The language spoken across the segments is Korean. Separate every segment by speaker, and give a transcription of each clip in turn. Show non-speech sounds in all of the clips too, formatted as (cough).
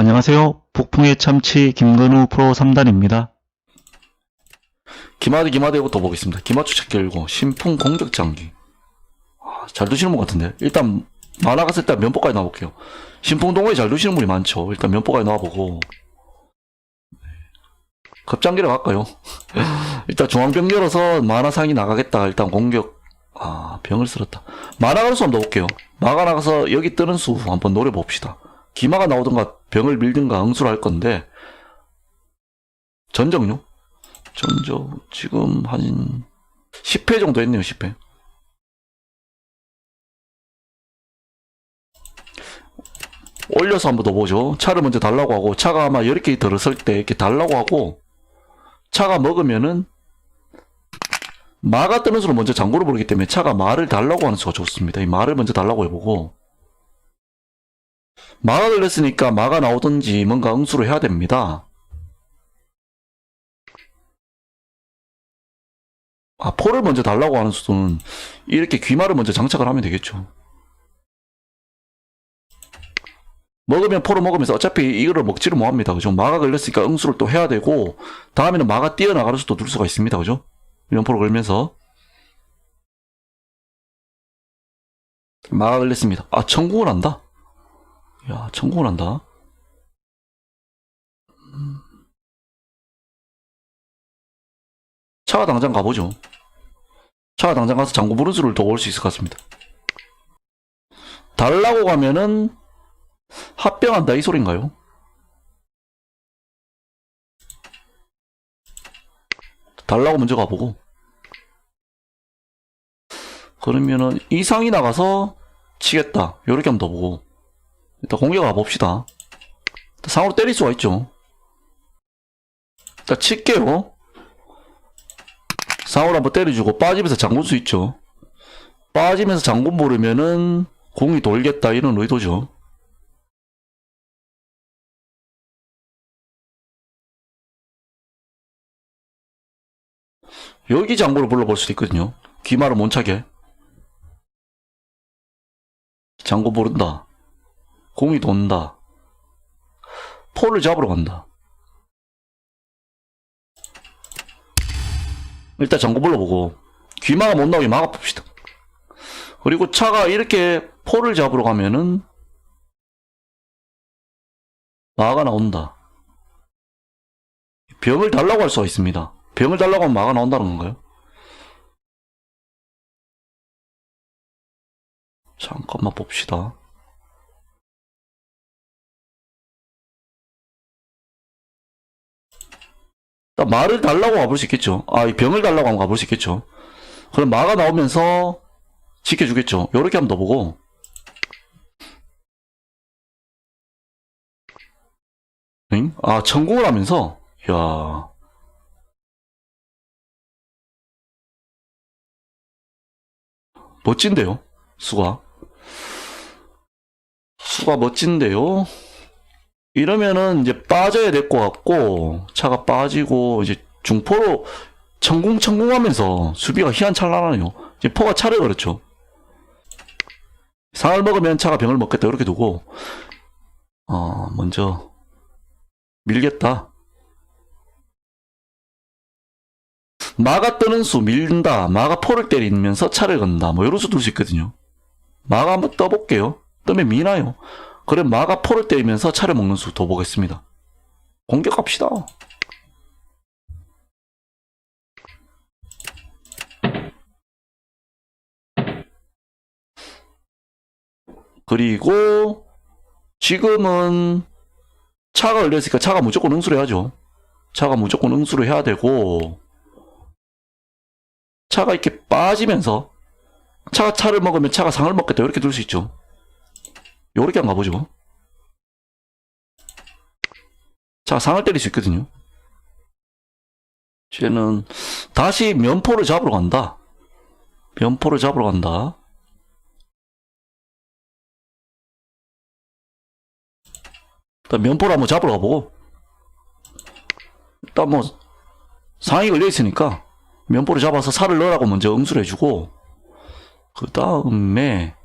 Speaker 1: 안녕하세요. 북풍의 참치 김근우 프로 3단입니다.
Speaker 2: 기마대 기마대부터 보겠습니다. 기마추 찾기 열고 신풍 공격 장기. 아, 잘 두시는 분 같은데. 일단 만화 갔을 때 면포까지 나와볼게요. 신풍 동호회 잘 두시는 분이 많죠. 일단 면포까지 나와보고. 급장기를 갈까요? (laughs) 일단 중앙병 열어서 만화 상이 나가겠다. 일단 공격. 아 병을 쓸었다. 만화 가는 수 한번 넣어볼게요. 마가 나가서 여기 뜨는 수 한번 노려봅시다. 기마가 나오든가 병을 밀든가 응수를 할 건데 전정요? 전적 지금 한 10회 정도 했네요 10회. 올려서 한번 더 보죠. 차를 먼저 달라고 하고 차가 아마 10개 들었을 때 이렇게 달라고 하고 차가 먹으면은 마가 뜨는 수로 먼저 장고를 부르기 때문에 차가 마를 달라고 하는 수가 좋습니다. 이 마를 먼저 달라고 해보고 마가 걸렸으니까 마가 나오든지 뭔가 응수를 해야 됩니다 아, 포를 먼저 달라고 하는 수는 이렇게 귀마를 먼저 장착을 하면 되겠죠. 먹으면 포를 먹으면서 어차피 이거를 먹지를 못합니다. 그죠? 마가 걸렸으니까 응수를 또 해야 되고 다음에는 마가 뛰어나가는 수도 둘 수가 있습니다. 그죠? 면포를 걸면서 마가 걸렸습니다. 아, 청궁을 한다? 야, 청궁을 한다. 음. 차가 당장 가보죠. 차가 당장 가서 장구 수를 더 올 수 있을 것 같습니다. 달라고 가면은 합병한다 이 소린가요? 달라고 먼저 가보고 그러면은 이상이 나가서 치겠다 요렇게 한번 더 보고 일단 공격 가봅시다 일단 상으로 때릴 수가 있죠 일단 칠게요 상으로 한번 때려주고 빠지면서 장군 수 있죠. 빠지면서 장군 모르면은 공이 돌겠다 이런 의도죠. 여기 장군을 불러볼 수도 있거든요. 귀마를 못 차게. 장군 모른다. 공이 돈다. 포를 잡으러 간다. 일단 장고 불러보고 귀마가 못 나오게 막아봅시다. 그리고 차가 이렇게 포를 잡으러 가면은 마가 나온다. 병을 달라고 할 수가 있습니다. 병을 달라고 하면 마가 나온다는 건가요? 잠깐만 봅시다. 말을 달라고 가볼 수 있겠죠. 아, 이 병을 달라고 하면 가볼 수 있겠죠. 그럼 마가 나오면서 지켜주겠죠. 요렇게 한번 더 보고. 응? 아, 천공을 하면서, 야 멋진데요? 수가. 수가 멋진데요? 이러면은 이제 빠져야 될 것 같고 차가 빠지고 이제 중포로 천궁천궁하면서 수비가 희한찬란하네요. 이제 포가 차를 그렇죠. 상을 먹으면 차가 병을 먹겠다 이렇게 두고 어 먼저 밀겠다. 마가 뜨는 수 밀린다. 마가 포를 때리면서 차를 건다. 뭐 이런 수도 둘수 있거든요. 마가 한번 떠볼게요. 뜨면 미나요. 그래 마가 포를 때리면서 차를 먹는 수 더 보겠습니다. 공격합시다. 그리고 지금은 차가 걸렸으니까 차가 무조건 응수를 해야죠. 차가 무조건 응수를 해야 되고 차가 이렇게 빠지면서 차가 차를 먹으면 차가 상을 먹겠다 이렇게 둘 수 있죠. 요렇게 한번 가보죠. 자, 상을 때릴 수 있거든요. 쟤는 다시 면포를 잡으러 간다. 면포를 잡으러 간다. 일단 면포를 한번 잡으러 가보고 일단 뭐 상이 걸려 있으니까 면포를 잡아서 살을 넣으라고 먼저 응수를 해주고 그 다음에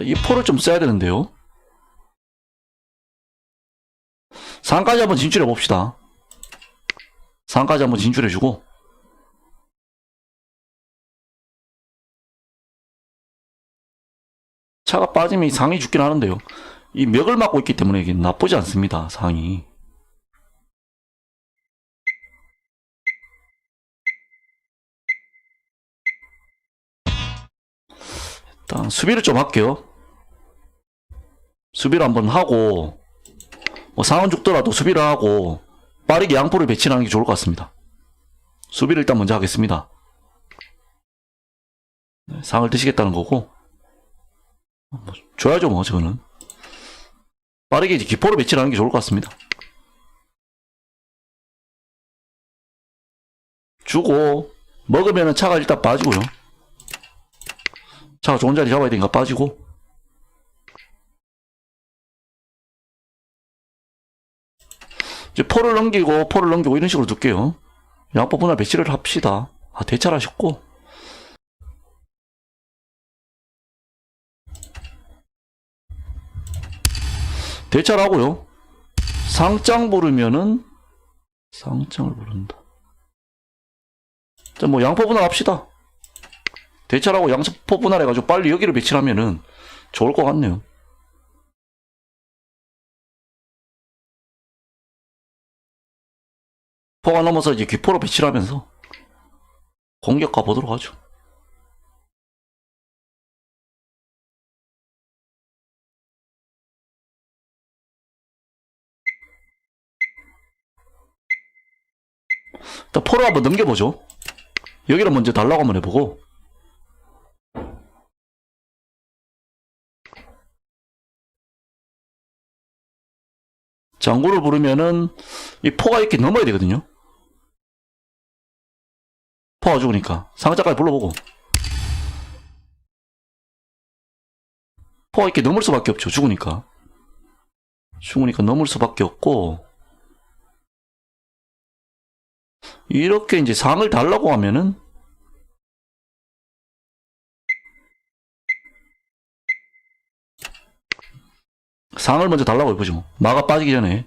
Speaker 2: 이 포를 좀 써야 되는데요. 상까지 한번 진출해 봅시다. 상까지 한번 진출해 주고 차가 빠지면 이 상이 죽긴 하는데요. 이 멱을 막고 있기 때문에 이게 나쁘지 않습니다. 상이. 일단 수비를 좀 할게요. 수비를 한번 하고 뭐 상은 죽더라도 수비를 하고 빠르게 양포를 배치하는 게 좋을 것 같습니다. 수비를 일단 먼저 하겠습니다. 네, 상을 드시겠다는 거고 뭐, 줘야죠 뭐 저거는 빠르게 이제 기포를 배치하는 게 좋을 것 같습니다. 주고 먹으면은 차가 일단 빠지고요. 차가 좋은 자리 잡아야 되니까 빠지고 이제 포를 넘기고 포를 넘기고 이런 식으로 둘게요. 양포 분할 배치를 합시다. 아 대차를 하셨고 대차를 하고요. 상장 부르면은 상장을 부른다. 자, 뭐 양포 분할 합시다. 대차라고 양포 분할해가지고 빨리 여기를 배치하면은 좋을 것 같네요. 포가 넘어서 이제 기포로 배치를 하면서 공격 가보도록 하죠. 포를 한번 넘겨보죠. 여기를 먼저 달라고 한번 해보고 장구를 부르면은 이 포가 이렇게 넘어야 되거든요. 포가 죽으니까 상자까지 불러보고 포가 이렇게 넘을 수밖에 없죠. 죽으니까 죽으니까 넘을 수밖에 없고 이렇게 이제 상을 달라고 하면은 상을 먼저 달라고 해보죠. 마가 빠지기 전에.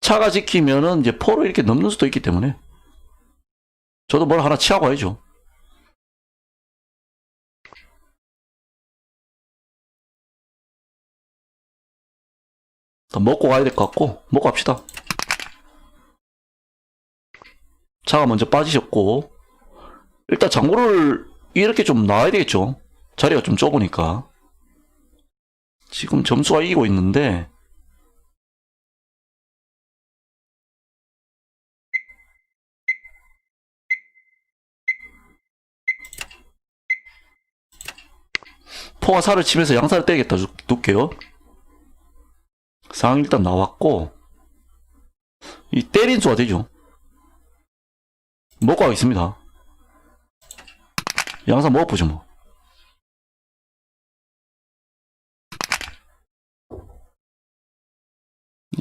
Speaker 2: 차가 지키면은 이제 포로 이렇게 넘는 수도 있기 때문에. 저도 뭘 하나 취하고 와야죠. 먹고 가야 될 것 같고, 먹고 갑시다. 차가 먼저 빠지셨고, 일단 장고를 이렇게 좀 놔야 되겠죠. 자리가 좀 좁으니까. 지금 점수가 이기고 있는데 포가 살을 치면서 양살을 떼겠다 두- 둘게요. 상 일단 나왔고 이 때린 수가 되죠. 먹고 가겠습니다. 양사 먹어보죠 뭐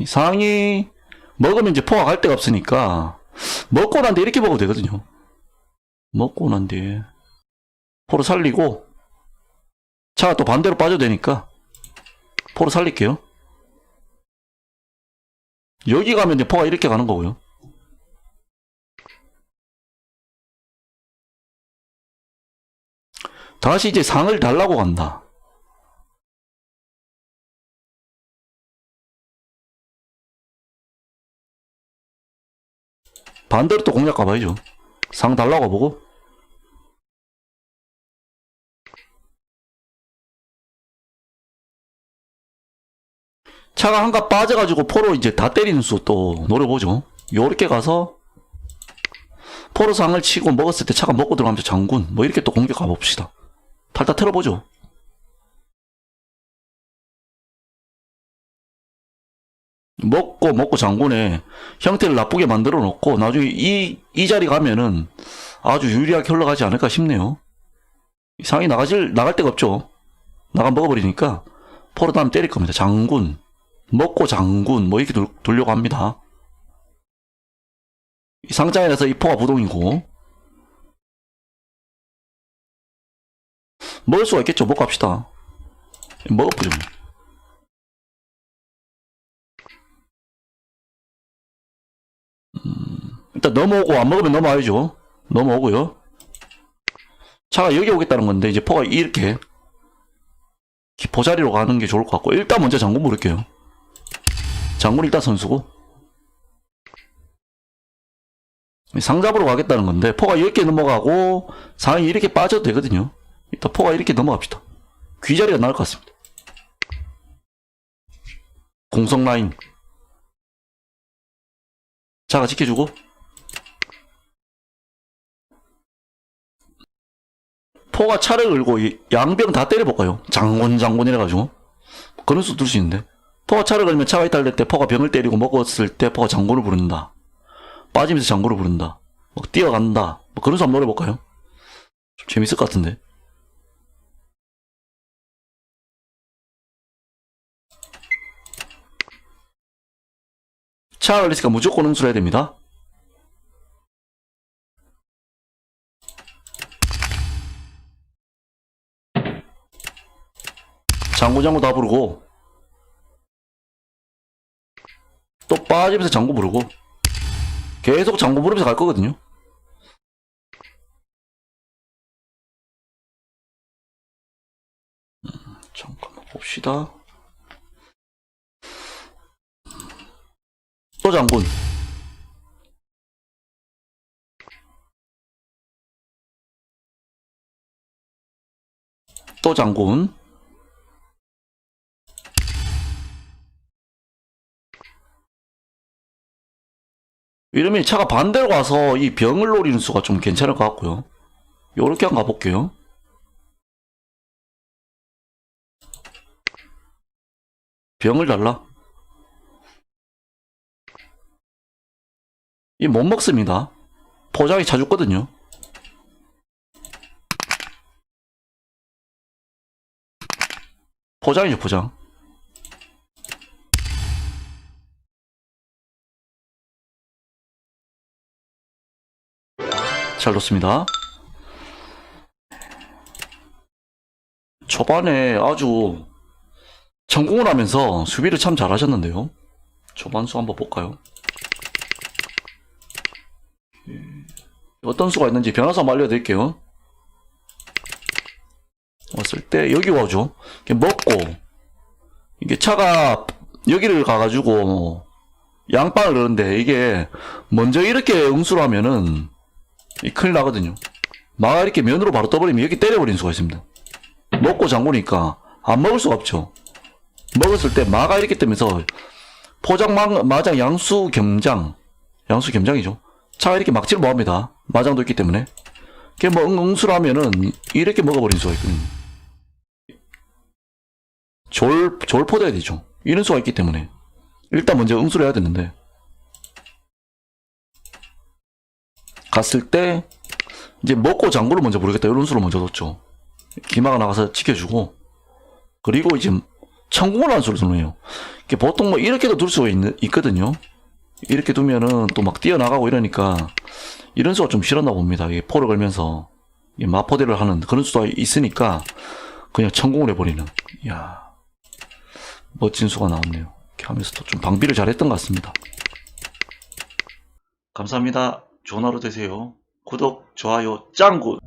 Speaker 2: 이 상이 먹으면 이제 포가 갈 데가 없으니까 먹고 난 뒤에 이렇게 먹어도 되거든요. 먹고 난 뒤에 포를 살리고 차가 또 반대로 빠져도 되니까 포를 살릴게요. 여기 가면 이제 포가 이렇게 가는 거고요. 다시 이제 상을 달라고 간다. 반대로 또 공략 가봐야죠. 상 달라고 보고. 차가 한 가 빠져가지고 포로 이제 다 때리는 수 또 노려보죠. 요렇게 가서 포로 상을 치고 먹었을 때 차가 먹고 들어가면서 장군 뭐 이렇게 또 공격 가봅시다. 탈타 틀어보죠. 먹고 먹고 장군의 형태를 나쁘게 만들어 놓고 나중에 이, 이 자리 가면은 아주 유리하게 흘러가지 않을까 싶네요. 상이 나가질, 나갈 데가 없죠. 나가 먹어버리니까 다음 때릴 겁니다. 장군. 먹고 장군. 뭐 이렇게 돌, 돌려고 합니다. 이 상장에서 이 포가 부동이고 먹을 수가 있겠죠. 먹고 합시다. 먹어보죠. 일단 넘어오고 안 먹으면 넘어와야죠. 넘어오고요. 차가 여기 오겠다는 건데 이제 포가 이렇게 보자리로 가는 게 좋을 것 같고 일단 먼저 장군 부를게요. 장군 일단 선수고 상잡으로 가겠다는 건데 포가 이렇게 넘어가고 상이 이렇게 빠져도 되거든요. 일단 포가 이렇게 넘어갑시다. 귀자리가 나을 것 같습니다. 공성 라인 자가 지켜주고 포가 차를 걸고 이 양병 다 때려볼까요? 장군 장군 이래가지고. 그런 수도 들수 있는데. 포가 차를 걸면 차가 이탈될 때 포가 병을 때리고 먹었을 때 포가 장군을 부른다. 빠지면서 장군을 부른다. 뭐 뛰어간다. 뭐 그런 수 한번 노려볼까요? 좀 재밌을 것 같은데. 차가 걸리니까 무조건 응수를 해야 됩니다 장구 장구 다 부르고 또 빠지면서 장구 부르고 계속 장구 부르면서 갈 거거든요. 음, 잠깐만 봅시다. 또 장군. 또 장군. 이러면 차가 반대로 가서 이 병을 노리는 수가 좀 괜찮을 것 같고요. 요렇게 한번 가볼게요. 병을 달라. 이 못 먹습니다. 포장이 차 죽거든요. 포장이죠, 포장. 잘 놓습니다. 초반에 아주 성공을 하면서 수비를 참 잘하셨는데요. 초반수 한번 볼까요? 예. 어떤 수가 있는지 변화수 한번 알려드릴게요. 왔을 때 여기 와죠. 먹고 이게 차가 여기를 가가지고 양빵을 그러는데 이게 먼저 이렇게 응수를 하면은 이 큰일 나거든요. 마가 이렇게 면으로 바로 떠버리면 여기 때려버리는 수가 있습니다. 먹고 잠그니까 안 먹을 수가 없죠. 먹었을 때 마가 이렇게 뜨면서 포장 마, 마장 양수 겸장 양수 겸장이죠. 차가 이렇게 막지를 못합니다. 마장도 있기 때문에. 그게 뭐 응, 응수를 하면은 이렇게 먹어버리는 수가 있거든요. 졸, 졸포돼야 되죠. 이런 수가 있기 때문에. 일단 먼저 응수를 해야 되는데. 갔을 때 이제 먹고 장구를 먼저 부르겠다 이런 수로 먼저 뒀죠. 기마가 나가서 지켜주고 그리고 이제 천궁을 한 수를 두네요. 보통 뭐 이렇게도 둘 수가 있, 있거든요. 이렇게 두면은 또 막 뛰어나가고 이러니까 이런 수가 좀 싫었나 봅니다. 이게 포를 걸면서 이 마포대를 하는 그런 수가 있으니까 그냥 천궁을 해버리는. 이야 멋진 수가 나왔네요. 이렇게 하면서도 좀 방비를 잘했던 것 같습니다. 감사합니다. 하루 되세요. 구독, 좋아요, 짱구!